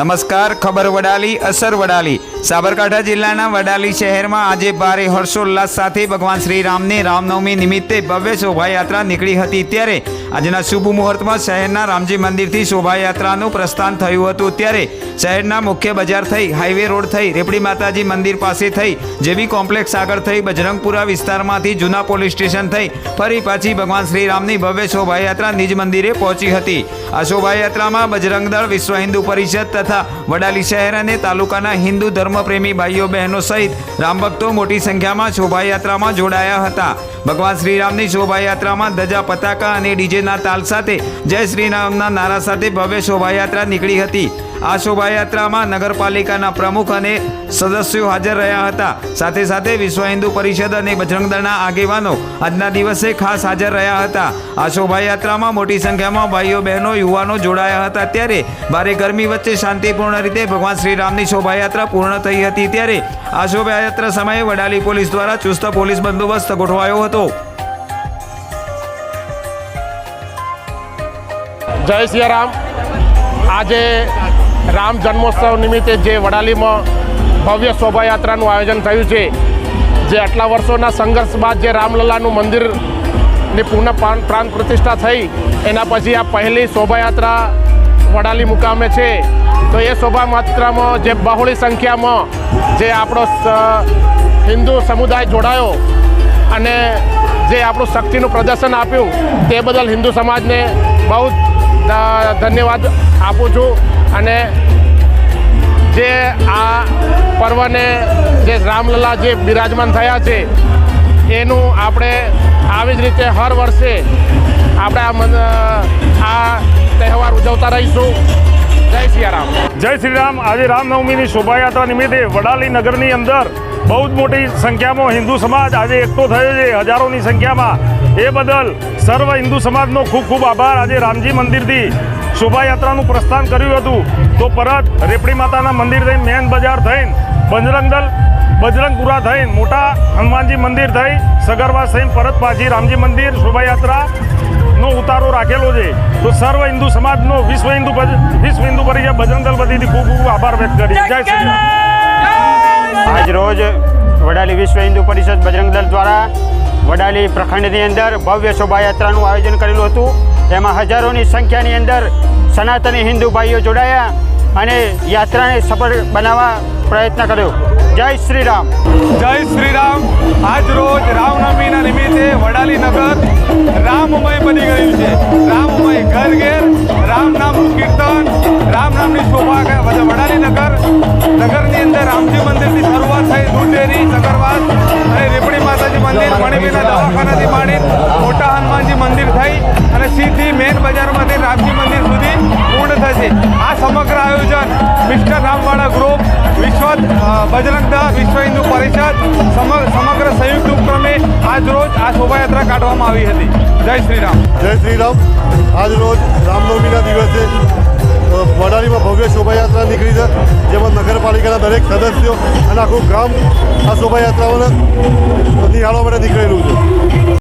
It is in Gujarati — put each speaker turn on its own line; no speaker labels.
નમસ્કાર, ખબર વડાલી, અસર વડાલી. સાબરકાંઠા જિલ્લાના વડાલી શહેરમાં આજે ભારે હર્ષોલ્લાસ સાથે ભગવાન શ્રી રામની રામનવમી નિમિત્તે ભવ્ય શોભાયાત્રા નીકળી હતી. ત્યારે આજના શુભ મુહૂર્તમાં શહેરના રામજી મંદિરથી શોભાયાત્રાનું પ્રસ્થાન થયું હતું. ત્યારે શહેરના મુખ્ય બજાર થઈ, હાઈવે રોડ થઈ, રેપડી માતાજી મંદિર પાસે થઈ, જેવી કોમ્પ્લેક્સ આગળ થઈ, બજરંગપુરા વિસ્તારમાંથી જૂના પોલીસ સ્ટેશન થઈ, ફરી પાછી ભગવાન શ્રી રામની ભવ્ય શોભાયાત્રા નિજ મંદિરે પહોંચી હતી. આ શોભાયાત્રામાં બજરંગદળ વિશ્વ હિન્દુ પરિષદ તથા વડાલી શહેર અને તાલુકાના હિન્દુ ધર્મપ્રેમી ભાઈઓ બહેનો સહિત રામભક્તો મોટી સંખ્યામાં શોભાયાત્રામાં જોડાયા હતા. ભગવાન શ્રીરામની શોભાયાત્રામાં ધજા, પતાકા અને ડીજેના તાલ સાથે જય શ્રીરામના નારા સાથે ભવ્ય શોભાયાત્રા નીકળી હતી. આ શોભાયાત્રામાં નગરપાલિકાના પ્રમુખ અને સદસ્યો હાજર રહ્યા હતા. સાથે સાથે વિશ્વ હિન્દુ પરિષદ અને બજરંગ દળના આગેવાનો આજના દિવસે ખાસ હાજર રહ્યા હતા. આ શોભાયાત્રામાં મોટી સંખ્યામાં ભાઈઓ, બહેનો, યુવાનો જોડાયા હતા. ત્યારે ભારે ગરમી વચ્ચે શાંતિપૂર્ણ રીતે ભગવાન શ્રીરામની શોભાયાત્રા પૂર્ણ થઈ હતી. ત્યારે આ શોભાયાત્રા સમયે વડાલી પોલીસ દ્વારા ચુસ્ત પોલીસ બંદોબસ્ત ગોઠવાયો હતો.
જય સિયારામ આજે રામ જન્મોત્સવ નિમિત્તે જે વડાલીમાં ભવ્ય શોભાયાત્રાનું આયોજન થયું છે, જે આટલા વર્ષોના સંઘર્ષ બાદ જે રામલલાનું મંદિરની પુનઃ પ્રાણ પ્રતિષ્ઠા થઈ, એના પછી આ પહેલી શોભાયાત્રા વડાલી મુકામે છે. તો એ શોભાયાત્રામાં જે બહોળી સંખ્યામાં જે આપણો હિન્દુ સમુદાય જોડાયો અને જે આપણું શક્તિનું પ્રદર્શન આપ્યું, તે બદલ હિન્દુ સમાજને બહુ ધન્યવાદ આપું છું. અને જે આ પર્વને જે રામલલા જે બિરાજમાન થયા છે, એનું આપણે આવી જ રીતે હર વર્ષે આપણે આ તહેવાર ઉજવતા રહીશું. જય સિયારામ.
જય શ્રી રામ આજે રામનવમીની શોભાયાત્રા નિમિત્તે વડાલી નગરની અંદર બહુ જ મોટી સંખ્યામાં હિન્દુ સમાજ આજે એકઠો થયો છે. હજારોની સંખ્યામાં. એ બદલ સર્વ હિન્દુ સમાજનો ખૂબ ખૂબ આભાર. આજે રામજી મંદિરથી શોભાયાત્રાનું પ્રસ્થાન કર્યું હતું. તો પરત રેપડી માતાના મંદિર થઈને મેન બજાર થઈને બજરંગદલ બજરંગપુરા થઈને મોટા હનુમાનજી મંદિર થઈ સગરવા થઈને પરત પાછી રામજી મંદિર શોભાયાત્રા નો ઉતારો રાખેલો છે. તો સર્વ હિન્દુ સમાજનો, વિશ્વ હિન્દુ વિશ્વ હિન્દુ પરિષદ બજરંગદલ દળ ખૂબ ખૂબ આભાર વ્યક્ત કરી જય શ્રી
આજ રોજ વડાલી વિશ્વ હિન્દુ પરિષદ બજરંગદલ દ્વારા વડાલી પ્રખંડની અંદર ભવ્ય શોભાયાત્રાનું આયોજન કરેલું હતું. એમાં હજારોની સંખ્યાની અંદર સનાતની હિન્દુ ભાઈઓ જોડાયા અને યાત્રાને સફળ બનાવવા પ્રયત્ન કર્યો. જય શ્રી રામ
જય શ્રી રામ આજ રોજ રામનવમીના નિમિત્તે વડાલી નગર રામમય બની ગયું છે. રામમય ઘર ઘેર રામ નામનું કીર્તન રામ નામની શોભા. વડાલી નગર નગરની અંદર રામજી મંદિરની શરૂઆત થઈ, દૂધેરી મેન બજારમાંથી રામજી મંદિર સુધી પૂર્ણ થશે. આ સમગ્ર આયોજન મિસ્ટર રામવાળા ગ્રુપ વિશ્વ બજરંગ દળ, વિશ્વ હિન્દુ પરિષદ સમ- સમગ્ર સંયુક્ત ઉપક્રમે આજ રોજ આ શોભાયાત્રા કાઢવામાં આવી હતી. જય શ્રી રામ
જય શ્રી રામ આજ રોજ રામનવમીના દિવસે વડાલીમાં ભવ્ય શોભાયાત્રા નીકળી છે, જેમાં નગરપાલિકાના દરેક સદસ્યો અને આખું ગામ આ શોભાયાત્રાઓને નિહાળવા માટે નીકળેલું છે.